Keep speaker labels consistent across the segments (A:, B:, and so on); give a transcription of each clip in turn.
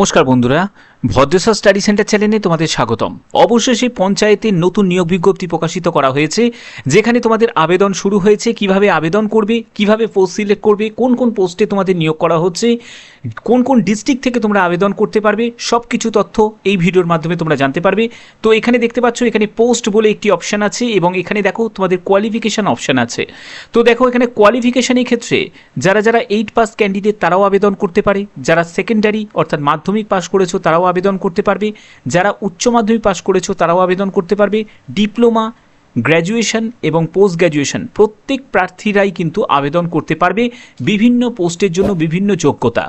A: নমস্কার বন্ধুরা Bhadreswar study centre চ্যানেলে তোমাদের স্বাগতম। অবশেষে পঞ্চায়েতের নতুন নিয়োগ বিজ্ঞপ্তি প্রকাশিত করা হয়েছে, যেখানে তোমাদের আবেদন শুরু হয়েছে, কীভাবে আবেদন করবে, কীভাবে পোস্ট সিলেক্ট করবে, কোন কোন পোস্টে তোমাদের নিয়োগ করা হচ্ছে, কোন কোন ডিস্ট্রিক্ট থেকে তোমরা আবেদন করতে পারবে সব কিছু তথ্য এই ভিডিওর মাধ্যমে তোমরা জানতে পারবে। তো এখানে দেখতে পাচ্ছ, এখানে পোস্ট বলে একটি অপশান আছে এবং এখানে দেখো তোমাদের কোয়ালিফিকেশান অপশান আছে। তো দেখো এখানে কোয়ালিফিকেশানের ক্ষেত্রে যারা যারা এইট পাস ক্যান্ডিডেট তারাও আবেদন করতে পারে, যারা সেকেন্ডারি অর্থাৎ মাধ্যমিক পাস করেছ তারাও আবেদন করতে পারবে। যারা উচ্চ মাধ্যমিক পাস করেছ, তারাও আবেদন করতে পারবে। ডিপ্লোমা, গ্র্যাজুয়েশন এবং পোস্ট গ্র্যাজুয়েশন প্রত্যেক প্রার্থীরাই কিন্তু আবেদন করতে পারবে বিভিন্ন পোস্টের জন্য বিভিন্ন যোগ্যতা।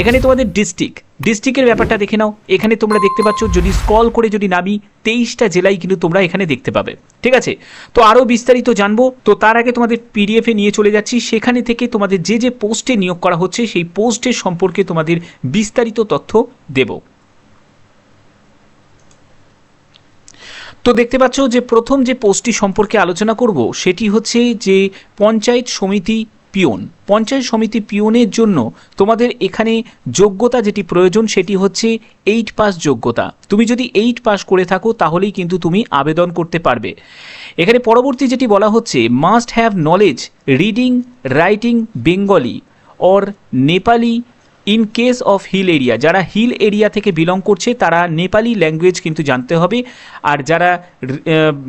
A: এখানে তোমাদের ডিস্ট্রিক্ট। ডিস্ট্রিক্টের ব্যাপারটা দেখে নাও। এখানে তোমরা দেখতে পাচ্ছ, যদি স্কল করে যদি নামি, তেইশটা জেলায় কিন্তু তোমরা এখানে দেখতে পাবে। ঠিক আছে? তো আরও বিস্তারিত জানব। তো তার আগে তোমাদের পিডিএফে নিয়ে চলে যাচ্ছি। সেখানে থেকে তোমাদের যে যে পোস্টে নিয়োগ করা হচ্ছে, সেই পোস্টের সম্পর্কে তোমাদের বিস্তারিত তথ্য দেবো। তো দেখতে পাচ্ছ যে প্রথম যে পোস্টটি সম্পর্কে আলোচনা করব, সেটি হচ্ছে যে পঞ্চায়েত সমিতি পিওন। পঞ্চায়েত সমিতি পিওনের জন্য তোমাদের এখানে যোগ্যতা যেটি প্রয়োজন, সেটি হচ্ছে এইট পাস যোগ্যতা। তুমি যদি এইট পাস করে থাকো, তাহলেই কিন্তু তুমি আবেদন করতে পারবে। এখানে পরবর্তী যেটি বলা হচ্ছে must have knowledge reading writing Bengali or Nepali in case of hill area, যারা হিল এরিয়া থেকে বিলং করছে, তারা নেপালি ল্যাঙ্গুয়েজ কিন্তু জানতে হবে। আর যারা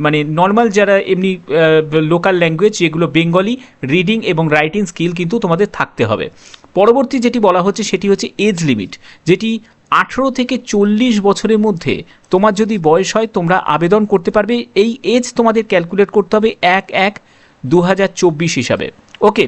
A: মানে নর্মাল যারা এমনি লোকাল ল্যাঙ্গুয়েজ, যেগুলো বেঙ্গলি রিডিং এবং রাইটিং স্কিল কিন্তু তোমাদের থাকতে হবে। পরবর্তী যেটি বলা হচ্ছে, সেটি হচ্ছে এজ লিমিট যেটি আঠেরো থেকে চল্লিশ বছরের মধ্যে তোমার যদি বয়স হয়, তোমরা আবেদন করতে পারবে। এই এজ তোমাদের ক্যালকুলেট করতে হবে এক এক দু হাজার চব্বিশ হিসাবে। ওকে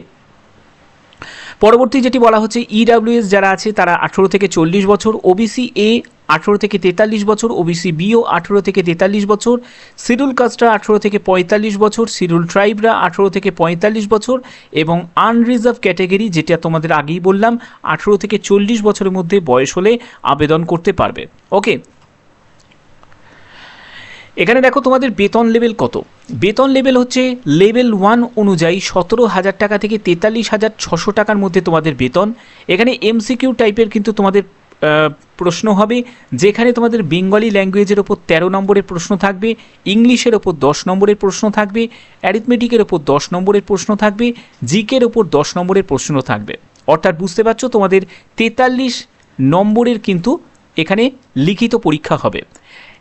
A: পরবর্তী যেটি বলা হচ্ছে ইডাব্লিউএস যারা আছে, তারা আঠেরো থেকে চল্লিশ বছর ওবিসি এ আঠেরো থেকে তেতাল্লিশ বছর ওবিসি বিও আঠেরো থেকে তেতাল্লিশ বছর শিডিউল কাস্টরা আঠেরো থেকে পঁয়তাল্লিশ বছর শিডিউল ট্রাইবরা আঠেরো থেকে পঁয়তাল্লিশ বছর এবং আনরিজার্ভ ক্যাটাগরি যেটা তোমাদের আগেই বললাম, আঠেরো থেকে চল্লিশ বছরের মধ্যে বয়স হলে আবেদন করতে পারবে। ওকে এখানে দেখো তোমাদের বেতন লেভেল কত? বেতন লেভেল হচ্ছে লেভেল ওয়ান অনুযায়ী সতেরো হাজার টাকা থেকে তেতাল্লিশ হাজার ছশো টাকার মধ্যে তোমাদের বেতন। এখানে এমসিকিউ টাইপের কিন্তু তোমাদের প্রশ্ন হবে, যেখানে তোমাদের বেঙ্গলি ল্যাঙ্গুয়েজের ওপর তেরো নম্বরের প্রশ্ন থাকবে ইংলিশের ওপর দশ নম্বরের প্রশ্ন থাকবে অ্যারিথমেটিকের ওপর দশ নম্বরের প্রশ্ন থাকবে জিকের ওপর দশ নম্বরের প্রশ্ন থাকবে। অর্থাৎ বুঝতে পারছ তোমাদের তেতাল্লিশ নম্বরের কিন্তু এখানে লিখিত পরীক্ষা হবে।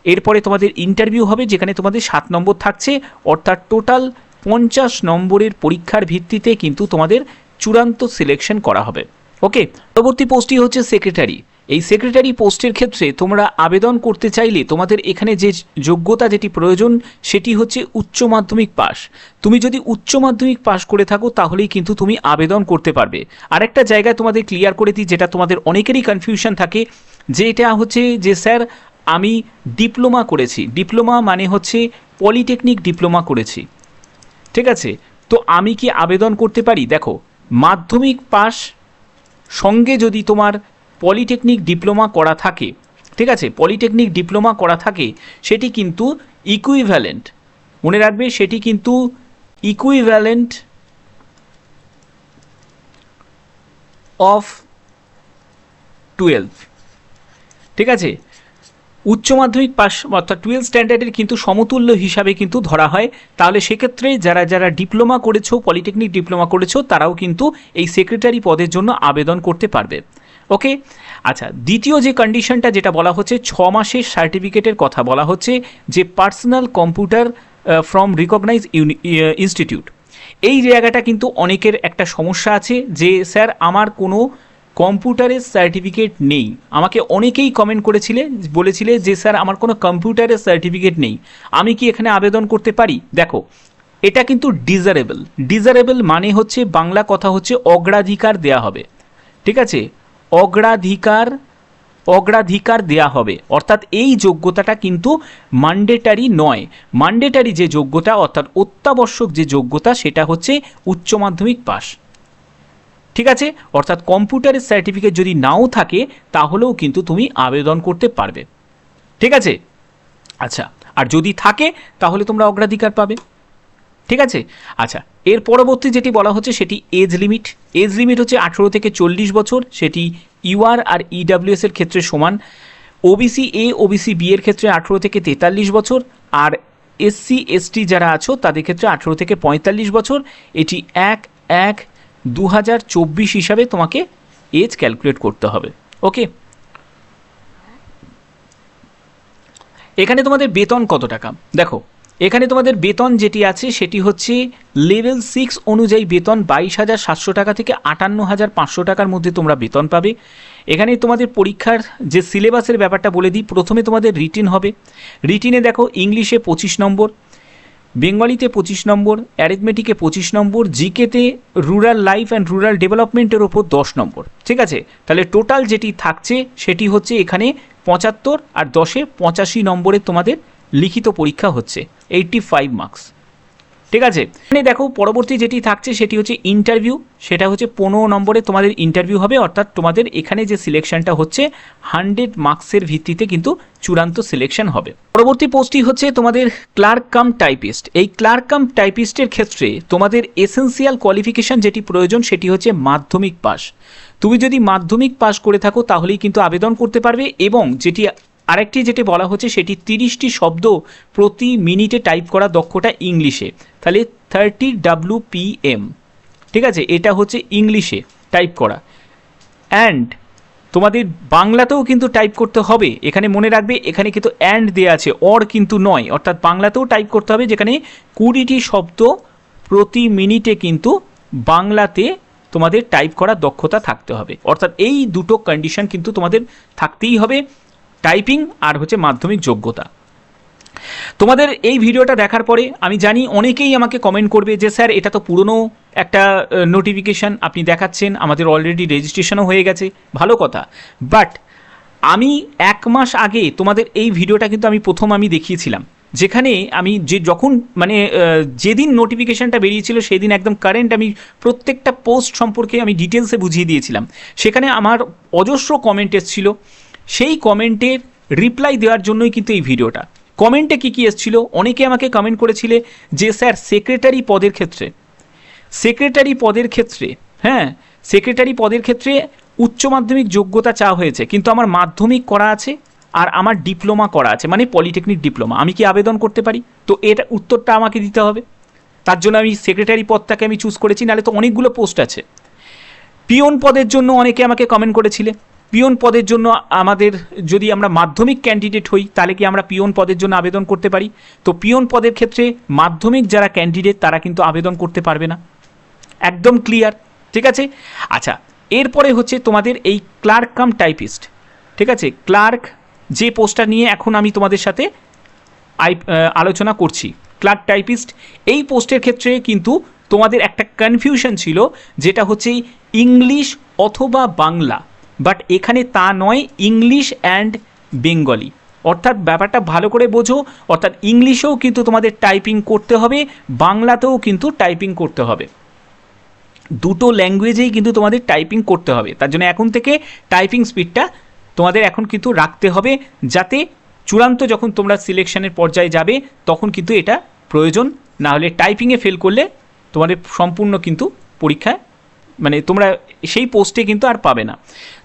A: এরপরে তোমাদের ইন্টারভিউ হবে, যেখানে তোমাদের সাত নম্বর থাকছে, অর্থাৎ টোটাল পঞ্চাশ নম্বরের পরীক্ষার ভিত্তিতে কিন্তু তোমাদের চূড়ান্ত সিলেকশন করা হবে। ওকে পরবর্তী পোস্টটি হচ্ছে সেক্রেটারি এই সেক্রেটারি পোস্টের ক্ষেত্রে তোমরা আবেদন করতে চাইলে তোমাদের এখানে যে যোগ্যতা যেটি প্রয়োজন, সেটি হচ্ছে উচ্চ মাধ্যমিক পাস তুমি যদি উচ্চ মাধ্যমিক পাস করে থাকো, তাহলেই কিন্তু তুমি আবেদন করতে পারবে। আরেকটা জায়গায় তোমাদের ক্লিয়ার করে দিই, যেটা তোমাদের অনেকেরই কনফিউশন থাকে যে এটা হচ্ছে যে, স্যার আমি ডিপ্লোমা করেছি। ডিপ্লোমা মানে হচ্ছে পলিটেকনিক ডিপ্লোমা করেছি। ঠিক আছে? তো আমি কি আবেদন করতে পারি? দেখো, মাধ্যমিক পাস সঙ্গে যদি তোমার পলিটেকনিক ডিপ্লোমা করা থাকে, ঠিক আছে? পলিটেকনিক ডিপ্লোমা করা থাকে, সেটি কিন্তু ইকুইভ্যালেন্ট মনে রাখবে, সেটি কিন্তু ইকুইভ্যালেন্ট অফ টুয়েলভ ঠিক আছে? উচ্চ মাধ্যমিক পাস অর্থাৎ টুয়েলভ স্ট্যান্ডার্ডের কিন্তু সমতুল্য হিসাবে কিন্তু ধরা হয়। তাহলে সেক্ষেত্রে যারা যারা ডিপ্লোমা করেছ পলিটেকনিক ডিপ্লোমা করেছ, তারাও কিন্তু এই সেক্রেটারি পদের জন্য আবেদন করতে পারবে। ওকে আচ্ছা দ্বিতীয় যে কন্ডিশনটা যেটা বলা হচ্ছে, ছ মাসের সার্টিফিকেটের কথা বলা হচ্ছে, যে personal computer from recognise institute এই জায়গাটা কিন্তু অনেকের একটা সমস্যা আছে যে, স্যার, আমার কোনো কম্পিউটারের সার্টিফিকেট নেই। আমাকে অনেকেই কমেন্ট করেছিলে, বলেছিলে যে, স্যার, আমার কোনো কম্পিউটারের সার্টিফিকেট নেই। আমি কি এখানে আবেদন করতে পারি? দেখো, এটা কিন্তু ডিজারেবল ডিজারেবল মানে হচ্ছে, বাংলা কথা হচ্ছে, অগ্রাধিকার দেয়া হবে। ঠিক আছে? অগ্রাধিকার অগ্রাধিকার দেয়া হবে। অর্থাৎ এই যোগ্যতাটা কিন্তু মান্ডেটারি নয়। মান্ডেটারি যে যোগ্যতা, অর্থাৎ অত্যাবশ্যক যে যোগ্যতা, সেটা হচ্ছে উচ্চ মাধ্যমিক পাস ঠিক আছে? অর্থাৎ কম্পিউটারের সার্টিফিকেট যদি নাও থাকে, তাহলেও কিন্তু তুমি আবেদন করতে পারবে। ঠিক আছে? আচ্ছা আর যদি থাকে, তাহলে তোমরা অগ্রাধিকার পাবে। ঠিক আছে? আচ্ছা এর পরবর্তী যেটি বলা হচ্ছে, সেটি এজ লিমিট এজ লিমিট হচ্ছে আঠেরো থেকে চল্লিশ বছর, সেটি ইউআর আর ইডাব্লিউএস এর ক্ষেত্রে সমান। ওবিসি এ ওবিসি বি এর ক্ষেত্রে আঠেরো থেকে তেতাল্লিশ বছর, আর এসসি এসটি যারা আছো, তাদের ক্ষেত্রে আঠেরো থেকে পঁয়তাল্লিশ বছর। এটি এক এক দু হাজার চব্বিশ হিসাবে তোমাকে এজ ক্যালকুলেট করতে হবে ওকে এখানে তোমাদের বেতন কত টাকা? দেখো, এখানে তোমাদের বেতন যেটি আছে সেটি হচ্ছে লেভেল সিক্স অনুযায়ী বেতন বাইশ হাজার সাতশো টাকা থেকে আটান্ন হাজার পাঁচশো টাকার মধ্যে তোমরা বেতন পাবে। এখানে তোমাদের পরীক্ষার যে সিলেবাসের ব্যাপারটা বলে দিই, প্রথমে তোমাদের রিটিন হবে। রিটিনে দেখো ইংলিশে পঁচিশ নম্বর বেঙ্গলিতে পঁচিশ নম্বর অ্যারিথমেটিকে পঁচিশ নম্বর জিকেতে রুরাল লাইফ অ্যান্ড রুরাল ডেভেলপমেন্টের ওপর দশ নম্বর। ঠিক আছে? তাহলে টোটাল যেটি থাকছে, সেটি হচ্ছে এখানে পঁচাত্তর আর দশে পঁচাশি নম্বরে তোমাদের লিখিত পরীক্ষা হচ্ছে এইটটি ফাইভ মার্কস ঠিক আছে? এখানে দেখো, পরবর্তী যেটি থাকছে সেটি হচ্ছে ইন্টারভিউ সেটা হচ্ছে পনেরো নম্বরে তোমাদের ইন্টারভিউ হবে, অর্থাৎ তোমাদের এখানে যে সিলেকশনটা হচ্ছে হান্ড্রেড মার্কসের ভিত্তিতে কিন্তু চূড়ান্ত সিলেকশন হবে। পরবর্তী পোস্টটি হচ্ছে তোমাদের ক্লার্ক কাম টাইপিস্ট এই ক্লার্ক কাম টাইপিস্টের ক্ষেত্রে তোমাদের এসেন্সিয়াল কোয়ালিফিকেশন যেটি প্রয়োজন, সেটি হচ্ছে মাধ্যমিক পাস তুমি যদি মাধ্যমিক পাস করে থাকো, তাহলেই কিন্তু আবেদন করতে পারবে এবং যেটি আরেকটি যেটি বলা হচ্ছে সেটি তিরিশটি শব্দ প্রতি মিনিটে টাইপ করা দক্ষতা ইংলিশে, তাহলে থার্টি ডাব্লু পি এম ঠিক আছে? এটা হচ্ছে ইংলিশে টাইপ করা। অ্যান্ড তোমাদের বাংলাতেও কিন্তু টাইপ করতে হবে। এখানে মনে রাখবে, এখানে কিন্তু অ্যান্ড দেওয়া আছে অর কিন্তু নয়। অর্থাৎ বাংলাতেও টাইপ করতে হবে, যেখানে কুড়িটি শব্দ প্রতি মিনিটে কিন্তু বাংলাতে তোমাদের টাইপ করার দক্ষতা থাকতে হবে। অর্থাৎ এই দুটো কন্ডিশন কিন্তু তোমাদের থাকতেই হবে। টাইপিং আর হচ্ছে মাধ্যমিক যোগ্যতা। তোমাদের এই ভিডিওটা দেখার পরে আমি জানি অনেকেই আমাকে কমেন্ট করবে যে, স্যার, এটা তো পুরনো একটা নোটিফিকেশান আপনি দেখাচ্ছেন, আমাদের অলরেডি রেজিস্ট্রেশনও হয়ে গেছে। ভালো কথা। বাট আমি এক মাস আগে তোমাদের এই ভিডিওটা কিন্তু আমি প্রথম আমি দেখিয়েছিলাম, যেখানে আমি যে যখন মানে যেদিন নোটিফিকেশানটা বেরিয়েছিল সেদিন একদম কারেন্ট আমি প্রত্যেকটা পোস্ট সম্পর্কে আমি ডিটেলসে বুঝিয়ে দিয়েছিলাম। সেখানে আমার অজস্র কমেন্ট এসেছিল সেই কমেন্টের রিপ্লাই দেওয়ার জন্যই কিন্তু এই ভিডিওটা কমেন্টে কী কী এসেছিল? অনেকে আমাকে কমেন্ট করেছিলে যে, স্যার সেক্রেটারি পদের ক্ষেত্রে। সেক্রেটারি পদের ক্ষেত্রে হ্যাঁ সেক্রেটারি পদের ক্ষেত্রে উচ্চ মাধ্যমিক যোগ্যতা চা হয়েছে, কিন্তু আমার মাধ্যমিক করা আছে আর আমার ডিপ্লোমা করা আছে মানে পলিটেকনিক ডিপ্লোমা আমি কি আবেদন করতে পারি? তো এটা উত্তরটা আমাকে দিতে হবে। তার জন্য আমি সেক্রেটারি পদটাকে আমি চুজ করেছি, নাহলে তো অনেকগুলো পোস্ট আছে। পিয়ন পদের জন্য অনেকে আমাকে কমেন্ট করেছিলে। পিয়ন পদের জন্য আমাদের, যদি আমরা মাধ্যমিক ক্যান্ডিডেট হই, তাহলে কি আমরা পিয়ন পদের জন্য আবেদন করতে পারি? তো পিয়ন পদের ক্ষেত্রে মাধ্যমিক যারা ক্যান্ডিডেট তারা কিন্তু আবেদন করতে পারবে না। একদম ক্লিয়ার ঠিক আছে? আচ্ছা এরপরে হচ্ছে তোমাদের এই ক্লার্ক কাম টাইপিস্ট ঠিক আছে? ক্লার্ক যে পোস্টটা নিয়ে এখন আমি তোমাদের সাথে আই আলোচনা করছি ক্লার্ক টাইপিস্ট এই পোস্টের ক্ষেত্রে কিন্তু তোমাদের একটা কনফিউশন ছিল, যেটা হচ্ছে ইংলিশ অথবা বাংলা। বাট এখানে তা নয় ইংলিশ অ্যান্ড বেঙ্গলি অর্থাৎ ব্যাপারটা ভালো করে বোঝো, অর্থাৎ ইংলিশেও কিন্তু তোমাদের টাইপিং করতে হবে, বাংলাতেও কিন্তু টাইপিং করতে হবে। দুটো ল্যাঙ্গুয়েজেই কিন্তু তোমাদের টাইপিং করতে হবে। তার জন্য এখন থেকে টাইপিং স্পিডটা তোমাদের এখন কিন্তু রাখতে হবে, যাতে চূড়ান্ত যখন তোমরা সিলেকশনের পর্যায়ে যাবে, তখন কিন্তু এটা প্রয়োজন। না হলে টাইপিংয়ে ফেল করলে তোমাদের সম্পূর্ণ কিন্তু পরীক্ষায় মানে তোমরা সেই পোস্টে কিন্তু আর পাবে না।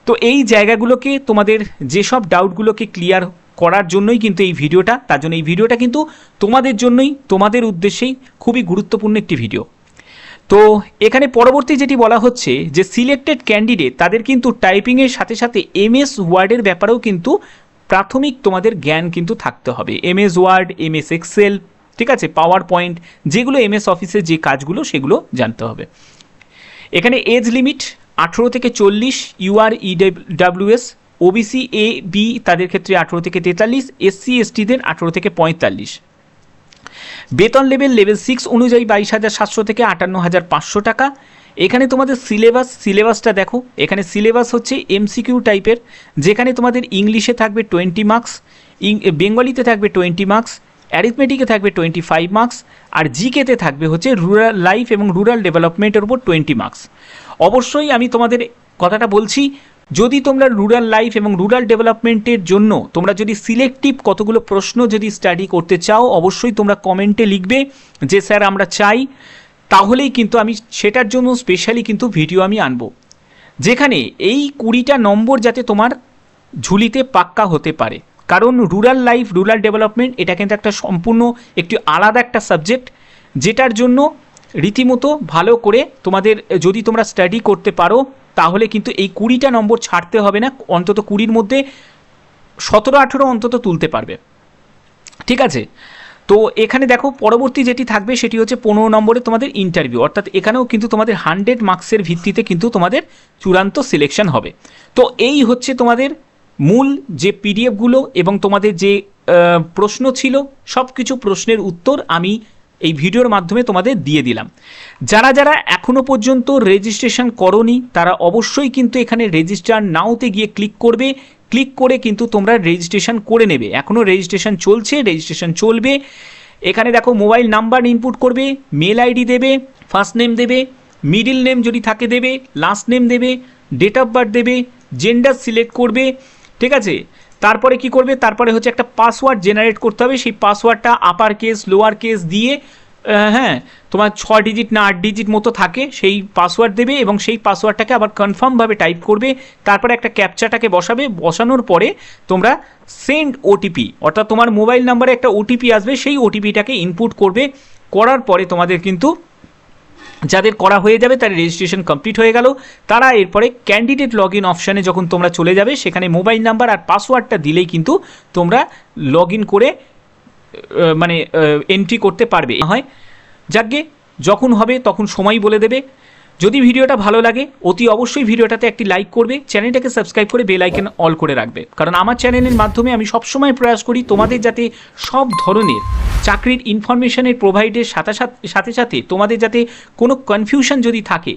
A: তো এই জায়গাগুলোকে তোমাদের যেসব ডাউটগুলোকে ক্লিয়ার করার জন্যই কিন্তু এই ভিডিওটা, তার জন্য এই ভিডিওটা কিন্তু তোমাদের জন্যই, তোমাদের উদ্দেশ্যেই খুবই গুরুত্বপূর্ণ একটি ভিডিও তো এখানে পরবর্তী যেটি বলা হচ্ছে যে সিলেক্টেড ক্যান্ডিডেট তাদের কিন্তু টাইপিংয়ের সাথে সাথে এমএস ওয়ার্ডের ব্যাপারেও কিন্তু প্রাথমিক তোমাদের জ্ঞান কিন্তু থাকতে হবে। এমএস ওয়ার্ড এমএস এক্সেল ঠিক আছে পাওয়ার পয়েন্ট যেগুলো এমএস অফিসের যে কাজগুলো, সেগুলো জানতে হবে। এখানে এজ লিমিট আঠেরো থেকে চল্লিশ UR EWS OBC A B তাদের ক্ষেত্রে আঠেরো থেকে তেতাল্লিশ এসসি এসটিদের আঠেরো থেকে পঁয়তাল্লিশ। বেতন লেভেল লেভেল সিক্স অনুযায়ী বাইশ হাজার সাতশো থেকে আটান্ন হাজার পাঁচশো টাকা। এখানে তোমাদের সিলেবাস সিলেবাসটা দেখো। এখানে সিলেবাস হচ্ছে এমসিকিউ টাইপের যেখানে তোমাদের ইংলিশে থাকবে টোয়েন্টি মার্কস বেঙ্গলিতে থাকবে টোয়েন্টি মার্কস অ্যারিথমেটিকে থাকবে টোয়েন্টি ফাইভ মার্কস আর জিকেতে থাকবে হচ্ছে রুরাল লাইফ এবং রুরাল ডেভেলপমেন্টের উপর টোয়েন্টি মার্কস অবশ্যই আমি তোমাদের কথাটা বলছি, যদি তোমরা রুরাল লাইফ এবং রুরাল ডেভেলপমেন্টের জন্য তোমরা যদি সিলেক্টিভ কতগুলো প্রশ্ন যদি স্টাডি করতে চাও, অবশ্যই তোমরা কমেন্টে লিখবে যে, স্যার, আমরা চাই। তাহলেই কিন্তু আমি, সেটার জন্য স্পেশালি কিন্তু ভিডিও আমি আনব। যেখানে এই কুড়িটা নম্বর যাতে তোমার ঝুলিতে পাক্কা হতে পারে। কারণ রুরাল লাইফ রুরাল ডেভেলপমেন্ট এটা কিন্তু একটা সম্পূর্ণ একটি আলাদা একটা সাবজেক্ট যেটার জন্য রীতিমতো ভালো করে তোমাদের, যদি তোমরা স্টাডি করতে পারো, তাহলে কিন্তু এই কুড়িটা নম্বর ছাড়তে হবে না, অন্তত কুড়ির মধ্যে সতেরো, আঠেরো অন্তত তুলতে পারবে। ঠিক আছে? তো এখানে দেখো, পরবর্তী যেটি থাকবে সেটি হচ্ছে পনেরো নম্বরে তোমাদের ইন্টারভিউ অর্থাৎ এখানেও কিন্তু তোমাদের হান্ড্রেড মার্কসের ভিত্তিতে কিন্তু তোমাদের চূড়ান্ত সিলেকশন হবে। তো এই হচ্ছে তোমাদের মূল যে পিডিএফগুলো এবং তোমাদের যে প্রশ্ন ছিল সব কিছু প্রশ্নের উত্তর আমি এই ভিডিওর মাধ্যমে তোমাদের দিয়ে দিলাম। যারা যারা এখনও পর্যন্ত রেজিস্ট্রেশন করনি, তারা অবশ্যই কিন্তু এখানে রেজিস্টার নাওতে গিয়ে ক্লিক করবে। ক্লিক করে কিন্তু তোমরা রেজিস্ট্রেশন করে নেবে। এখনও রেজিস্ট্রেশন চলছে রেজিস্ট্রেশন চলবে। এখানে দেখো মোবাইল নাম্বার ইনপুট করবে মেল আইডি দেবে ফার্স্ট নেম দেবে মিডিল নেম যদি থাকে দেবে লাস্ট নেম দেবে ডেট অফ বার্থ দেবে জেন্ডার সিলেক্ট করবে, ঠিক আছে? তারপরে কি করবে? তারপরে হচ্ছে একটা পাসওয়ার্ড জেনারেট করতে হবে। সেই পাসওয়ার্ডটা আপার কেস লোয়ার কেস দিয়ে হ্যাঁ তোমার ছ ডিজিট না আট ডিজিট মতো থাকে, সেই পাসওয়ার্ড দেবে এবং সেই পাসওয়ার্ডটাকে আবার কনফার্মভাবে টাইপ করবে। তারপরে একটা ক্যাপচাটাকে বসাবে। বসানোর পরে তোমরা সেন্ড ওটিপি অর্থাৎ তোমার মোবাইল নাম্বারে একটা ওটিপি আসবে। সেই ওটিপিটাকে ইনপুট করবে। করার পরে তোমাদের কিন্তু যাদের করা হয়ে যাবে তার রেজিস্ট্রেশন কমপ্লিট হয়ে গেল। তারা এরপরে ক্যান্ডিডেট লগ ইন অপশানে যখন তোমরা চলে যাবে, সেখানে মোবাইল নাম্বার আর পাসওয়ার্ডটা দিলেই কিন্তু তোমরা লগ ইন করে মানে এন্ট্রি করতে পারবে। হয় যাকে যখন হবে তখন সময় বলে দেবে। যদি ভিডিওটা ভালো লাগে, অতি অবশ্যই ভিডিওটাতে একটি লাইক করবে, চ্যানেলটাকে সাবস্ক্রাইব করে বেল আইকন অল করে রাখবে। কারণ আমার চ্যানেলের মাধ্যমে আমি সবসময় প্রয়াস করি তোমাদের যাতে সব ধরনের চাকরির ইনফরমেশনের প্রোভাইডের সাথে সাথে সাথে সাথে তোমাদের যাতে কোনো কনফিউশন যদি থাকে,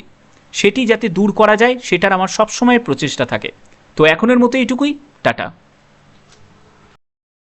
A: সেটি যাতে দূর করা যায়, সেটার আমার সবসময় প্রচেষ্টা থাকে। তো এখনের মতো এইটুকুই, টাটা।